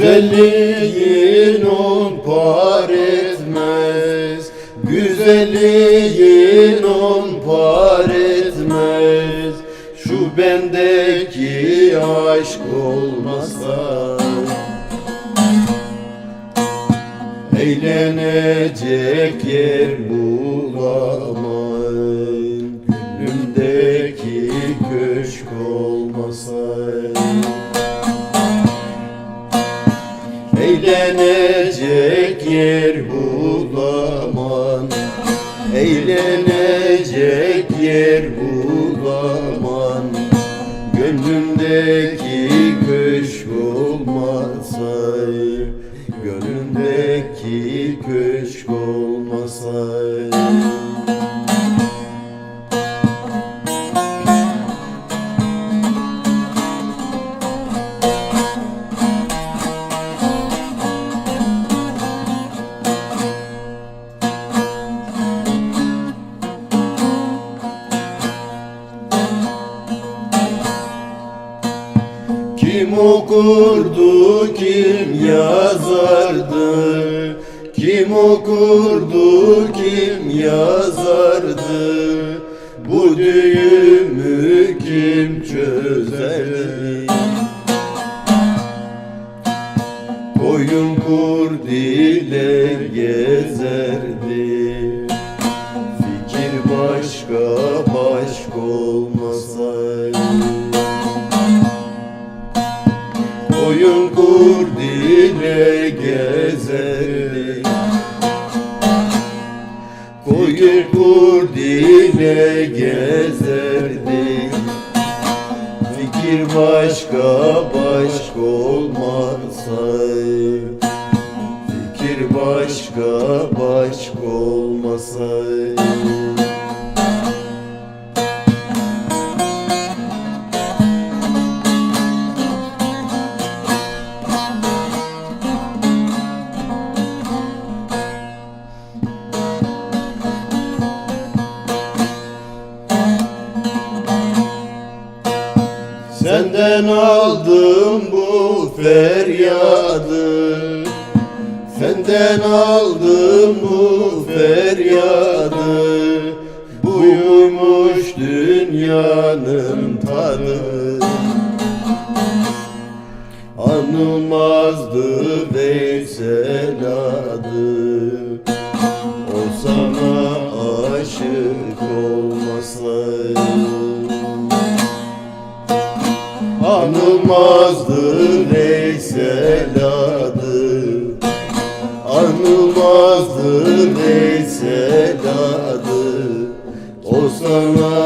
Güzelliğin on par etmez. Güzelliğin on par etmez. Şu bendeki aşk olmasa Eğlenecek yer bulamam. Gönlümdeki köşk Eğlenecek yer bulamam Eğlenecek yer bulamam Gönlümdeki köşk olmasa Gönlümdeki köşk olmasa Kim okurdu, kim yazardı? Kim okurdu, kim yazardı? Bu düğümü kim çözerdi? Koyun kurdiler gezerdi Fikir başka başka Koyun kurdile gezerdi Koyun kurdile gezerdi Fikir başka başka olmazsa Fikir başka başka olmasa aldım bu feryadı. Senden aldım bu feryadı. Buymuş dünyanın tadı. Anılmazdı Veysel adı. O sana aşık olmasaydı Anılmazdı Veysel adı Anılmazdı Veysel adı O sana